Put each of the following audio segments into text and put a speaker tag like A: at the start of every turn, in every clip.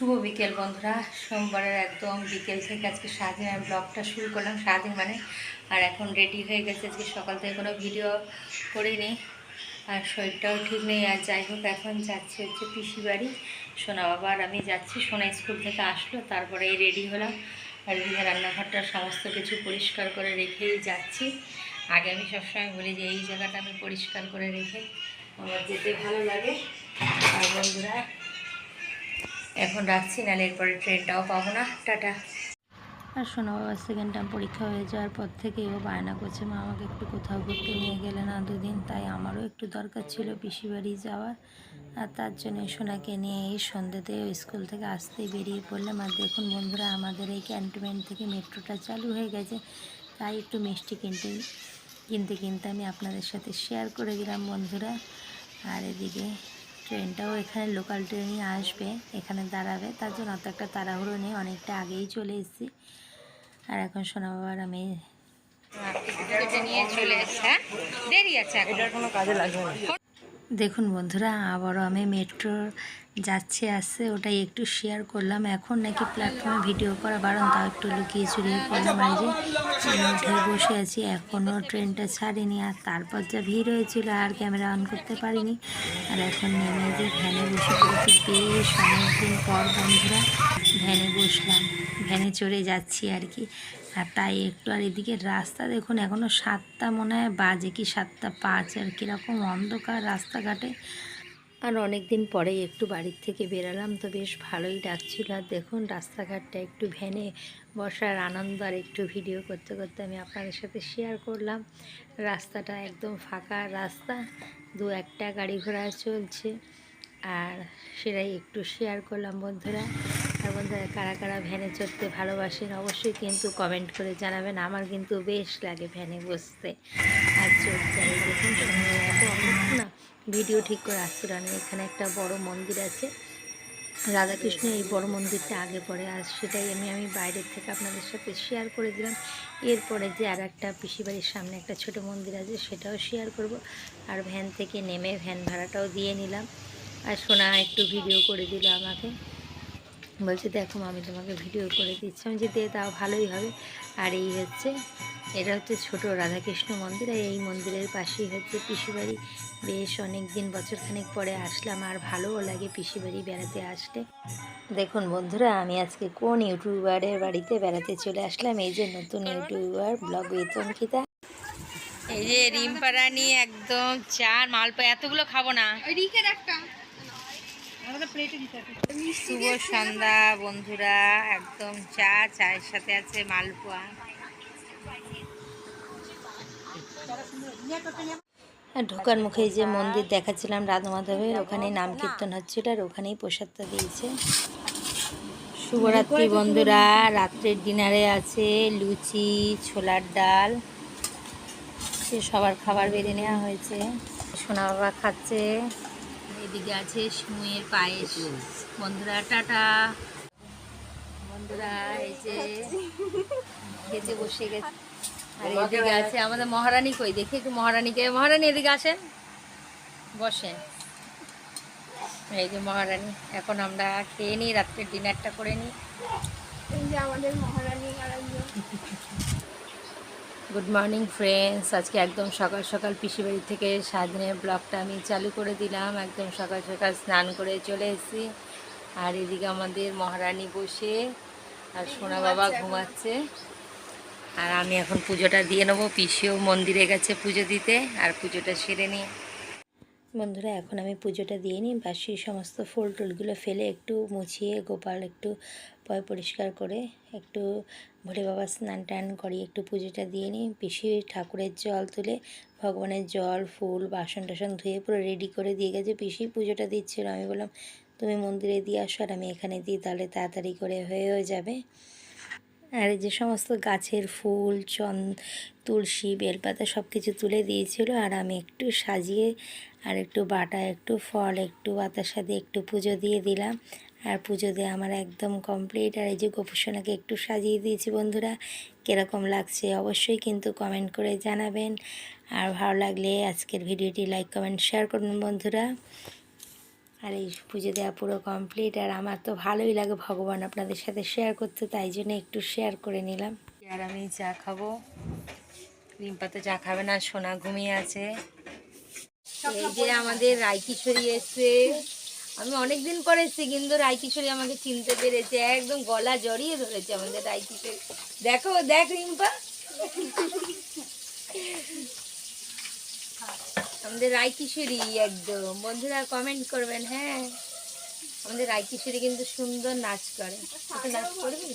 A: শুভ বিকেল বন্ধুরা। সোমবারের একদম বিকেল থেকে আজকে সারাদিন আমি ব্লগটা শুরু করলাম, সারাদিন মানে। আর এখন রেডি হয়ে গেছে, আজকে সকাল থেকে কোনো ভিডিও করিনি। আর শরীরটাও ঠিক নেই, আর যাই হোক, এখন যাচ্ছি হচ্ছে পিসি বাড়ি। সোনা বাবা আর আমি যাচ্ছি, সোনা স্কুল থেকে আসলো, তারপরে এই রেডি হলাম। আর এদিকে রান্নাঘরটা সমস্ত কিছু পরিষ্কার করে রেখেই যাচ্ছি। আগে আমি সবসময় বলি যে, এই জায়গাটা আমি পরিষ্কার করে রেখে আমার যেতে ভালো লাগে। আর বন্ধুরা এখন রাখছি, নাহলে এরপরে ট্রেনটাও পাবো না। টাটা। আর শোনা বাবা সেকেন্ড টাইম পরীক্ষা হয়ে যাওয়ার পর থেকে ও বায়না করছে। মা আমাকে একটু কোথাও ঘুরতে নিয়ে গেলে না দুদিন, তাই আমারও একটু দরকার ছিল পিসি বাড়ি যাওয়ার। আর তার জন্য সোনাকে নিয়ে এই সন্ধ্যেতে স্কুল থেকে আসতেই বেরিয়ে পড়লাম। আর দেখুন বন্ধুরা, আমাদের এই ক্যান্টনমেন্ট থেকে মেট্রোটা চালু হয়ে গেছে। তাই একটু মিষ্টি কিনতে কিনতে কিনতে আমি আপনাদের সাথে শেয়ার করে দিলাম বন্ধুরা। আর এদিকে ট্রেনটাও এখানে লোকাল ট্রেনই আসবে এখানে দাঁড়াবে। তার জন্য অত একটা তাড়াহুড়ো নেই অনেকটা আগেই চলে এসেছি। আর এখন শোনা বাবার আমি নিয়ে চলে এসছে হ্যাঁ? দেরি আছে
B: এটার কোনো কাজে লাগবে না।
A: দেখুন বন্ধুরা, আবারও আমি মেট্রো যাচ্ছে, আসছে। ওটাই একটু শেয়ার করলাম। এখন নাকি প্ল্যাটফর্মে ভিডিও করা বারণ, তাও একটু লুকিয়ে চুরিয়ে করলাম আর যে বসে আছি। এখনও ট্রেনটা ছাড়েনি আর তারপর যা ভিড় হয়েছিল, আর ক্যামেরা অন করতে পারিনি। আর এখন নেমে যে ভ্যানে বসে পড়েছি, বেশ অনেকদিন পর বন্ধুরা ভ্যানে বসলাম। ভ্যানে চড়ে যাচ্ছি আর কি। আর তাই একটু আর এদিকে রাস্তা দেখুন এখনও সাতটা মনে হয়, বাজে কি সাতটা পাঁচ আর কীরকম অন্ধকার রাস্তাঘাটে। আর অনেক দিন পরেই একটু বাড়ির থেকে বেরালাম, তো বেশ ভালোই ডাকছিল আর দেখুন, রাস্তাঘাটটা একটু ভ্যানে বসার আনন্দ আর একটু ভিডিও করতে করতে আমি আপনাদের সাথে শেয়ার করলাম। রাস্তাটা একদম ফাঁকা রাস্তা, দু একটা গাড়ি ঘোড়া চলছে। আর সেটাই একটু শেয়ার করলাম বন্ধুরা। আর বন্ধুরা কারা কারা ভ্যানে চড়তে ভালোবাসেন অবশ্যই কিন্তু কমেন্ট করে জানাবেন। আমার কিন্তু বেশ লাগে ভ্যানে বসতে আর চড়তে। দেখুন না ভিডিও ঠিক করে আসছিল না এখানে একটা বড় মন্দির আছে। রাধাকৃষ্ণ এই বড় মন্দিরটা আগে পড়ে আর সেটাই আমি আমি বাইরের থেকে আপনাদের সাথে শেয়ার করে দিলাম। এরপরে যে আর একটা পিসিবাড়ির সামনে একটা ছোট মন্দির আছে, সেটাও শেয়ার করব। আর ভ্যান থেকে নেমে ভ্যান ভাড়াটাও দিয়ে নিলাম। আর সোনা একটু ভিডিও করে দিল আমাকে। বলছে দেখো আমি তোমাকে ভিডিও করে দিচ্ছি। আমি যে দে তাও ভালোই হবে। আর এই হচ্ছে এটা হচ্ছে ছোট রাধাকৃষ্ণ মন্দির। আর এই মন্দিরের পাশেই হচ্ছে পিসিবাড়ি। বেশ অনেক দিন বছরখানেক পরে আসলাম আর ভালোও লাগে পিসিবাড়ি বেড়াতে আসলে দেখুন বন্ধুরা আমি আজকে কোন ইউটিউবারের বাড়িতে বেড়াতে চলে আসলাম? এই যে নতুন ইউটিউবার ব্লগ উইথ অঙ্কিতা এই যে রিম্পা রানী একদম চার মালপা এতগুলো খাব না। শুভ সন্ধ্যা বন্ধুরা। একদম চা চায়ের সাথে আছে মালপোয়া। ঢোকার মুখে যে মন্দির দেখাচ্ছিলাম রাধা মাধবের ওখানে নাম কীর্তন হচ্ছিল আর ওখানেই প্রসাদটা দিয়েছে। শুভরাত্রি বন্ধুরা। রাত্রের ডিনারে আছে লুচি ছোলার ডাল। সে সবার খাবার বেড়ে নেওয়া হয়েছে। সোনা বাবা খাচ্ছে। এদিকে আছে সিমুয়ের পায়েস। বন্ধুরা টাটা। বন্ধুরা এই যে খেতে বসে গেছে। আর এদিকে আছে আমাদের মহারানী কই? দেখি একটু মহারানীকে মহারানী এদিকে আসেন। বসেন। এই যে মহারানী এখন আমরা খেয়ে নিই রাত্রের ডিনারটা করে নিই।
B: যে আমাদের মহারানী
A: গুড মর্নিং ফ্রেন্ডস আজকে একদম সকাল সকাল পিসি বাড়ি থেকে সারাদিনের ব্লগটা আমি চালু করে দিলাম। একদম সকাল সকাল স্নান করে চলে এসেছি। আর এদিকে আমাদের মহারানী বসে আর সোনা বাবা ঘুমাচ্ছে। আর আমি এখন পুজোটা দিয়ে নেব। পিসিও মন্দিরে গেছে পুজো দিতে। আর পুজোটা সেরে নিই। বন্ধুরা, এখন আমি পুজোটা দিয়ে নিই। বাসি সমস্ত ফুল টুলগুলো ফেলে একটু মুছিয়ে গোপাল একটু পয় পরিষ্কার করে একটু ভোলে বাবা স্নান টান করি একটু পুজোটা দিয়ে নিই। পিসি ঠাকুরের জল তুলে ভগবানের জল, ফুল, বাসন টাসন ধুয়ে পুরো রেডি করে দিয়ে গেছে। পিসি পুজোটা দিচ্ছিল। আমি বললাম, তুমি মন্দিরে দিয়ে আসো আর আমি এখানে দিই, তাহলে তাড়াতাড়ি করে হয়েও যাবে। আর যে সমস্ত গাছের ফুল, চন, তুলসী, বেলপাতা সব কিছু তুলে দিয়েছিল আর আমি একটু সাজিয়ে আর একটু বাটা, একটু ফল, একটু বাতাসা দিয়ে একটু পুজো দিয়ে দিলাম। আর পুজো দিয়ে আমার একদম কমপ্লিট আর এই যে গোপুসোনাকে একটু সাজিয়ে দিয়েছি বন্ধুরা, কীরকম লাগছে অবশ্যই কিন্তু কমেন্ট করে জানাবেন। আর ভালো লাগলে আজকের ভিডিওটি লাইক কমেন্ট শেয়ার করুন বন্ধুরা। আর এই পুজো দেওয়া পুরো কমপ্লিট আর আমার তো ভালোই লাগে ভগবান আপনাদের সাথে শেয়ার করতে, তাই জন্য একটু শেয়ার করে নিলাম। আর আমি চা খাব। রিম্পা তো চা খাবে না, সোনা ঘুমিয়ে আছে। এই যে আমাদের রায়কিশোরী এসছে। আমি অনেক দিন পরে এসেছি, কিন্তু রায়কিশোরী আমাকে চিনতে পেরেছে, একদম গলা জড়িয়ে ধরেছে আমাদের রায়কিশোরী। দেখো, দেখ রিম্পা। আমাদের রায়কিশোরী একদম। বন্ধুরা কমেন্ট করবেন হ্যাঁ? আমাদের রায়কিশোরী কিন্তু সুন্দর নাচ করে। নাচ করবি?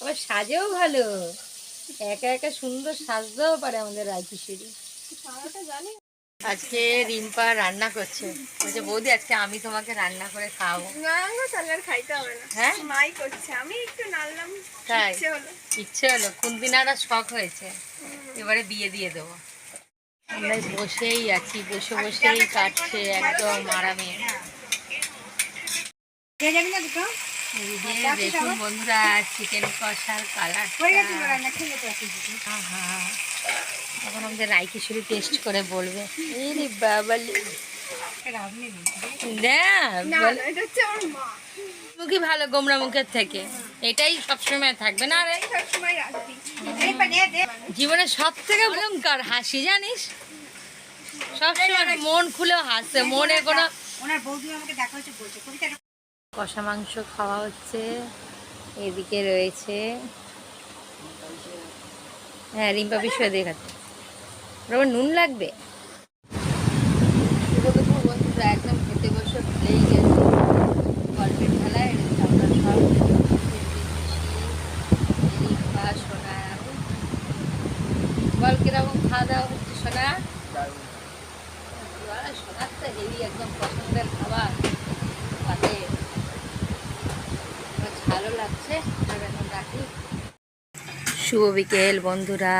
A: আবার সাজেও ভালো। একা একা সুন্দর সাজতেও পারে আমাদের রায়কিশোরী। আজকে রিম্পা রান্না করছে। বলছে বৌদি আজকে আমি তোমাকে রান্না করে খাওয়াবো।
B: না গো তাহলে খাইতে হবে না।
A: হ্যাঁ?
B: মাই করছে। আমি একটু নাড়লাম।
A: তাই?
B: ইচ্ছে হলো।
A: ইচ্ছে হলো। কুন্দিনারা শখ হয়েছে। এবারে বিয়ে দিয়ে দেবো। আমরা বসেই আছি বসে বসেই কাটছে একদম আরামে। দেখুন বন্ধুরা চিকেন কষার কালার এখন আমাদের রাইকিশোরি টেস্ট করে বলবে। এই বাবালি মুখই ভালো গোমরা মুখের থেকে? এটাই সবসময় থাকবে না রে?
B: সবসময় রাখবি
A: জীবনে সব থেকে ভয়ঙ্কর হাসি জানিস? সবসময় মন খুলে হাসে মনে কোনো কষা মাংস খাওয়া হচ্ছে এদিকে রয়েছে। হ্যাঁ রিম্পা বিষয় দেখাচ্ছে নুন লাগবে শুভ দুপুর বন্ধুরা একদম খেতে বসে ভুলেই গেছে গল্পের খেলায় আমরা সব রিম্পা সোনা বল কীরকম খাওয়া দাওয়া হচ্ছে, সোনা? সোনার একদম পছন্দের খাবার। পাতে ভালো লাগছে। শুভ বিকেল, বন্ধুরা।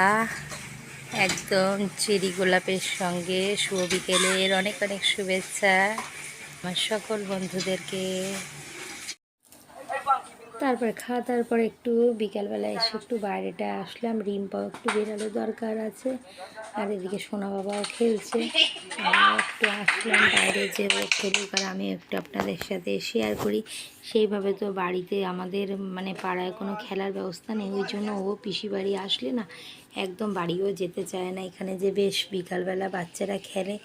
A: একদম চেরি গোলাপের সঙ্গে শুভ বিকেলের অনেক অনেক শুভেচ্ছা। আমার সকল বন্ধুদেরকে তারপরে খাওয়া দাওয়ার পরে একটু বিকালবেলা এসে একটু বাইরেটা আসলাম রিম্পাও একটু বেরালো দরকার আছে। আর এদিকে সোনা বাবাও খেলছে। একটু আসলাম, বাইরে যে খেলুক, আর আমি একটু আপনাদের সাথে শেয়ার করি। সেইভাবে তো বাড়িতে আমাদের মানে পাড়ায় কোনো খেলার ব্যবস্থা নেই, ওই জন্য ও পিসি বাড়ি আসলে না, একদম বাড়িও যেতে চায় না। এখানে যে বেশ বিকালবেলা বাচ্চারা খেলে।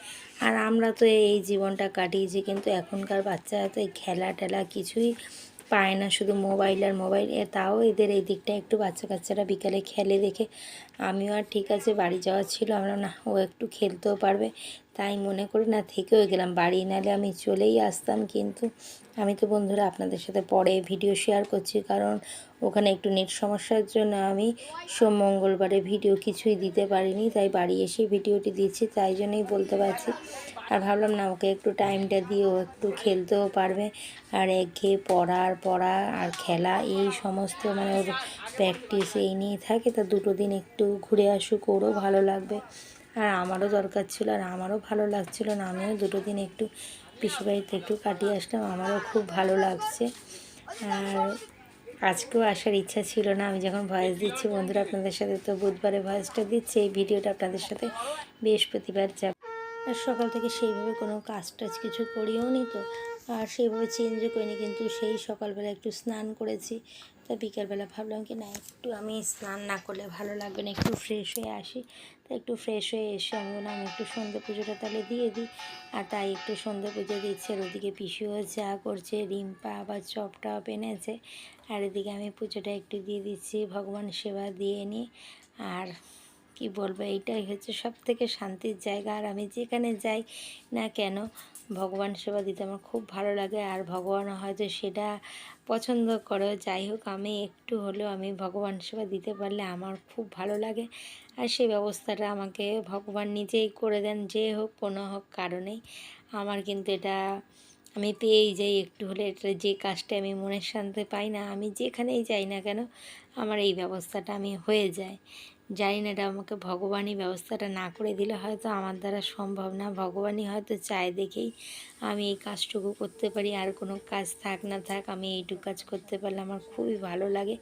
A: আর আমরা তো এই জীবনটা কাটিয়েছি, কিন্তু এখনকার বাচ্চারা তো এই খেলা টেলা কিছুই পায় না শুধু মোবাইল আর মোবাইল। তাও এদের এই দিকটা একটু বাচ্চা কাচ্চারা বিকালে খেলে দেখে। আমিও আর ঠিক আছে, বাড়ি যাওয়া ছিল। আমরা না, ও একটু খেলতেও পারবে। তাই মনে করে না থেকেও গেলাম। বাড়ি নালে আমি চলেই আসতাম কিন্তু আমি তো বন্ধুরা আপনাদের সাথে পরে ভিডিও শেয়ার করছি কারণ ওখানে একটু নেট সমস্যার জন্য আমি সোম মঙ্গলবারে ভিডিও কিছুই দিতে পারিনি, তাই বাড়ি এসে ভিডিওটি দিচ্ছি, তাই জন্যই বলতে পারছি। আর ভাবলাম না, ওকে একটু টাইমটা দিয়ে ও একটু খেলতেও পারবে। আর একঘেয়ে পড়ার, পড়া আর খেলা এই সমস্ত মানে ওর প্র্যাকটিস এই নিয়ে থাকে, তা দুটো দিন একটু ঘুরে আসুক, ওরও ভালো লাগবে। আর আমারও দরকার ছিল আর আমারও ভালো লাগছিল না। আমিও দুটো দিন একটু পিসি বাড়িতে একটু কাটিয়ে আসলাম, আমারও খুব ভালো লাগছে। আর আজকেও আসার ইচ্ছা ছিল না, আমি যখন ভয়েস দিচ্ছি, বন্ধুরা আপনাদের সাথে তো বুধবারে ভয়েসটা দিচ্ছি, এই ভিডিওটা আপনাদের সাথে বৃহস্পতিবার যাব। আর সকাল থেকে সেইভাবে কোনো কাজ টাজ কিছু করিও নি তো, আর সেইভাবে চেঞ্জও করিনি, কিন্তু সেই সকালবেলা একটু স্নান করেছি তা বিকেলবেলা ভাবলাম কি না, একটু আমি স্নান না করলে ভালো লাগবে না, একটু ফ্রেশ হয়ে আসি। তা একটু ফ্রেশ হয়ে এসে আমি আমি একটু সন্ধ্যে পুজোটা তাহলে দিয়ে দিই। আর তাই একটু সন্ধ্যে পুজো দিচ্ছে, আর ওদিকে পিসিও চা করছে, রিম্পা আবার চপ টপ এনেছে। আর এদিকে আমি পুজোটা একটু দিয়ে দিচ্ছি, ভগবান সেবা দিয়ে নিই। আর কি বলব? এইটাই হচ্ছে সব থেকে শান্তির জায়গা। আর আমি যেখানে যাই না কেন, ভগবান সেবা দিতে আমার খুব ভালো লাগে। আর ভগবান হয়তো সেটা পছন্দ করে যাই হোক, আমি একটু হলেও আমি ভগবান সেবা দিতে পারলে আমার খুব ভালো লাগে। আর সেই ব্যবস্থাটা আমাকে ভগবান নিজেই করে দেন, যে হোক, কোনো হোক কারণেই আমার কিন্তু এটা আমি পেয়েই যাই একটু হলে। এটা যে কাজটা আমি মনের শান্তি পাই না, আমি যেখানেই যাই না কেন, আমার এই ব্যবস্থাটা আমি হয়ে যায়। জানি না এটা আমাকে ভগবানই ব্যবস্থাটা না করে দিলে হয়তো আমার দ্বারা সম্ভব না। ভগবানই হয়তো চায় দেখেই আমি এই কাজটুকু করতে পারি, আর কোনো কাজ থাক না থাক আমি এইটুকু কাজ করতে পারলে আমার খুবই ভালো লাগে।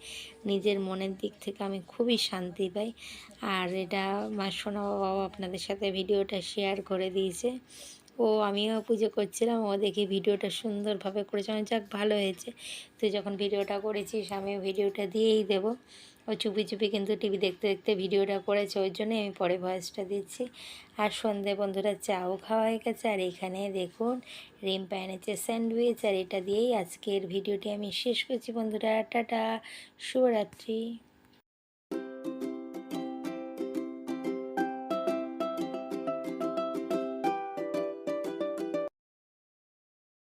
A: নিজের মনের দিক থেকে আমি খুবই শান্তি পাই। আর এটা মা সোনা বাবাও আপনাদের সাথে ভিডিওটা শেয়ার করে দিয়েছে। ও আমিও পুজো করছিলাম, ও দেখে ভিডিওটা সুন্দরভাবে করেছে। যাক, ভালো হয়েছে। তুই যখন ভিডিওটা করেছিস, আমিও ভিডিওটা দিয়েই দেবো। ও চুপি চুপি কিন্তু টিভি দেখতে দেখতে ভিডিওটা করেছে, ওই জন্যই আমি পরে ভয়েসটা দিচ্ছি। আর সন্ধে বন্ধুরা চাও খাওয়া হয়ে গেছে, আর এখানে দেখুন, রিম প্যানেছে স্যান্ডউইচ, আর এটা দিয়েই আজকের ভিডিওটি আমি শেষ করছি বন্ধুরা। টাটা, শুভরাত্রি।